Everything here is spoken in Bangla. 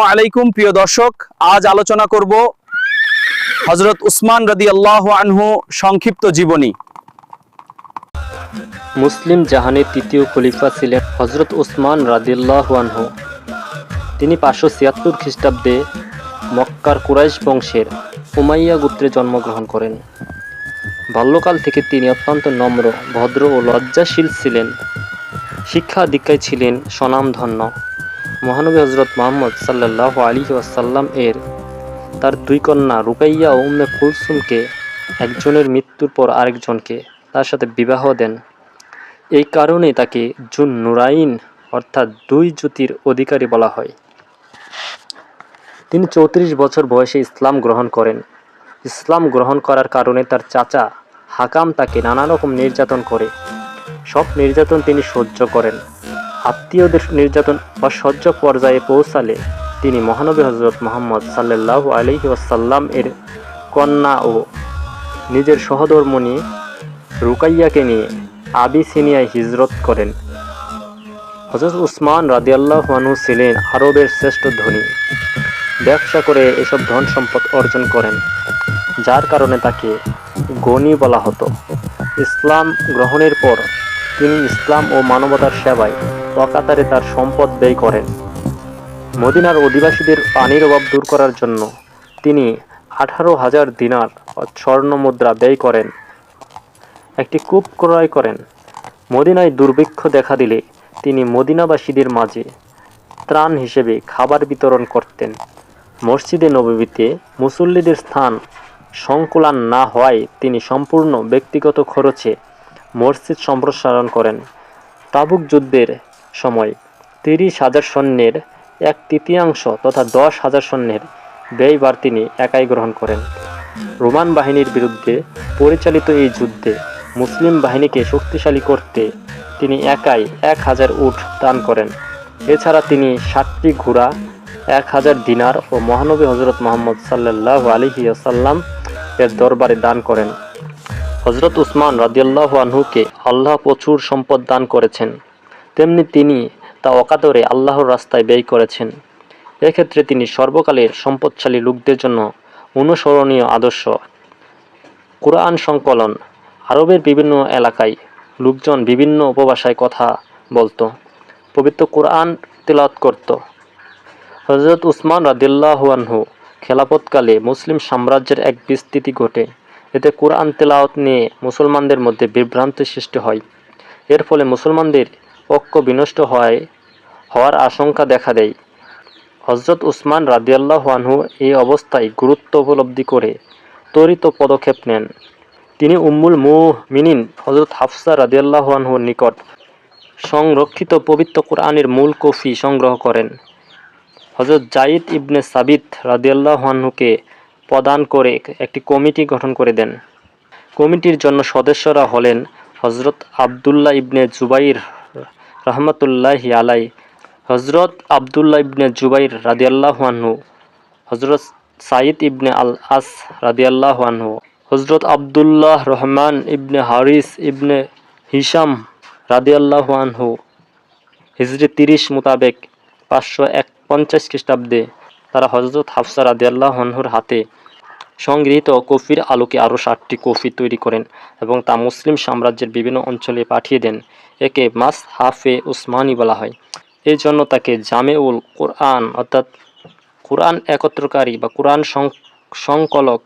আলাইকুম, প্রিয় দর্শক। আজ আলোচনা করব হজরত উসমান রদি আল্লাহ আনহু সংক্ষিপ্ত জীবনী। মুসলিম জাহানের তৃতীয় খলিফা ছিলেন হজরত উসমান রাদিল্লাহ আনহু। তিনি পাঁচশো ছিয়াত্তর খ্রিস্টাব্দে মক্কার কুরাইশ বংশের উমাইয়া গোত্রে জন্মগ্রহণ করেন। বাল্যকাল থেকে তিনি অত্যন্ত নম্র, ভদ্র ও লজ্জাশীল ছিলেন। শিক্ষা দীক্ষায় ছিলেন স্বনামধন্য। মহানবী হজরত মোহাম্মদ সাল্লাহ আলী ওয়াসাল্লাম এর তার দুই কন্যা রুকাইয়া ও উম্মে কুলসুমকে, একজনের মৃত্যুর পর আরেকজনকে তার সাথে বিবাহ দেন। এই কারণে তাকে জুন নুরাইন অর্থাৎ দুই জ্যোতির অধিকারী বলা হয়। তিনি চৌত্রিশ বছর বয়সে ইসলাম গ্রহণ করেন। ইসলাম গ্রহণ করার কারণে তার চাচা হাকাম তাকে নানা রকম নির্যাতন করে। সব নির্যাতন তিনি সহ্য করেন। আত্মীয়দের নির্যাতন অসহ্য পর্যায়ে পৌঁছালে তিনি মহানবী হজরত মোহাম্মদ সাল্লাহ আলহি ওয়াসাল্লাম এর কন্যা ও নিজের সহধর্মণী রুকাইয়াকে নিয়ে আবিসিনিয়ায় হিজরত করেন। হজরত উসমান রাদিয়াল্লাহ মানু ছিলেন আরবের শ্রেষ্ঠ ধনী। ব্যবসা করে এসব ধন সম্পদ অর্জন করেন, যার কারণে তাকে গণি বলা হতো। ইসলাম গ্রহণের পর তিনি ইসলাম ও মানবতার সেবায় অকাতারে তার সম্পদ ব্যয় করেন। মদিনার অধিবাসীদের পানির অভাব দূর করার জন্য তিনি আঠারো হাজার দিনার স্বর্ণ মুদ্রা ব্যয় করেন। একটি কূপ ক্রয় করেন। মদিনায় দুর্ভিক্ষ দেখা দিলে তিনি মদিনাবাসীদের মাঝে ত্রাণ হিসেবে খাবার বিতরণ করতেন। মসজিদে নবীতে মুসল্লিদের স্থান সংকুলান না হওয়ায় তিনি সম্পূর্ণ ব্যক্তিগত খরচে মসজিদ সম্প্রসারণ করেন। তাবুক যুদ্ধের সময় তিরিশ হাজার সৈন্যের এক তৃতীয়াংশ তথা দশ হাজার সৈন্যের ব্যয়বার তিনি একাই গ্রহণ করেন। রোমান বাহিনীর বিরুদ্ধে পরিচালিত এই যুদ্ধে মুসলিম বাহিনীকে শক্তিশালী করতে তিনি একাই এক হাজার উঠ দান করেন। এছাড়া তিনি সাতটি ঘোড়া, এক হাজার দিনার ও মহানবী হজরত মোহাম্মদ সাল্লাহ আলহি আসাল্লাম এর দরবারে দান করেন। হজরত উসমান রাদিয়াল্লাহ আনহুকে আল্লাহ প্রচুর সম্পদ দান করেছেন। তেমনি তিনি তা অকাতরে আল্লাহর রাস্তায় ব্যয় করেছেন। এক্ষেত্রে তিনি সর্বকালের সম্পদশালী লোকদের জন্য অনুসরণীয় আদর্শ। কোরআন সংকলন, আরবের বিভিন্ন এলাকায় লোকজন বিভিন্ন উপভাষায় কথা বলতো, পবিত্র কোরআন তেলাওয়াত করত। হজরত উসমান রাদিল্লাহানহু খেলাপতকালে মুসলিম সাম্রাজ্যের এক বিস্তৃতি ঘটে। এতে কোরআন তেলাওয়াত নিয়ে মুসলমানদের মধ্যে বিভ্রান্তি সৃষ্টি হয়। এর ফলে মুসলমানদের ঐক্য বিনষ্ট হয়, হওয়ার আশঙ্কা দেখা দেয়। হজরত উসমান রাদিয়াল্লাহু আনহু এই অবস্থায় গুরুত্ব উপলব্ধি করে ত্বরিত পদক্ষেপ নেন। তিনি উম্মুল মিনিন হজরত হাফসা রাদিয়াল্লাহু আনহুর নিকট সংরক্ষিত পবিত্র কোরআনের মূল কফি সংগ্রহ করেন। হজরত জাইদ ইবনে সাবিত রাদিয়াল্লাহু আনহুকে প্রদান করে একটি কমিটি গঠন করে দেন। কমিটির জন্য সদস্যরা হলেন হজরত আবদুল্লাহ ইবনে জুবাইর রহমতুল্লাহি আলাই হজরত আবদুল্লাহ ইবনে জুবাইর রাদিয়াল্লাহু আনহু হজরত সাইদ ইবনে আল আস রাদিয়াল্লাহু আনহু হজরত আবদুল্লাহ রহমান ইবনে হারিস ইবনে হিসাম রাদিয়াল্লাহু আনহু। হিজরি তিরিশ মোতাবেক পাঁচশো এক পঞ্চাশ খ্রিস্টাব্দে তারা হজরত হাফসা রাদিয়াল্লাহু আনহুর হাতে সংগৃহীত কফির আলোকে আরও ষাটটি কফি তৈরি করেন এবং তা মুসলিম সাম্রাজ্যের বিভিন্ন অঞ্চলে পাঠিয়ে দেন, একে মাস হাফে উসমানি বলা হয়। এই জন্য তাকে জামেউল কোরআন অর্থাৎ কোরআন একত্রকারী বা কোরআন সংকলক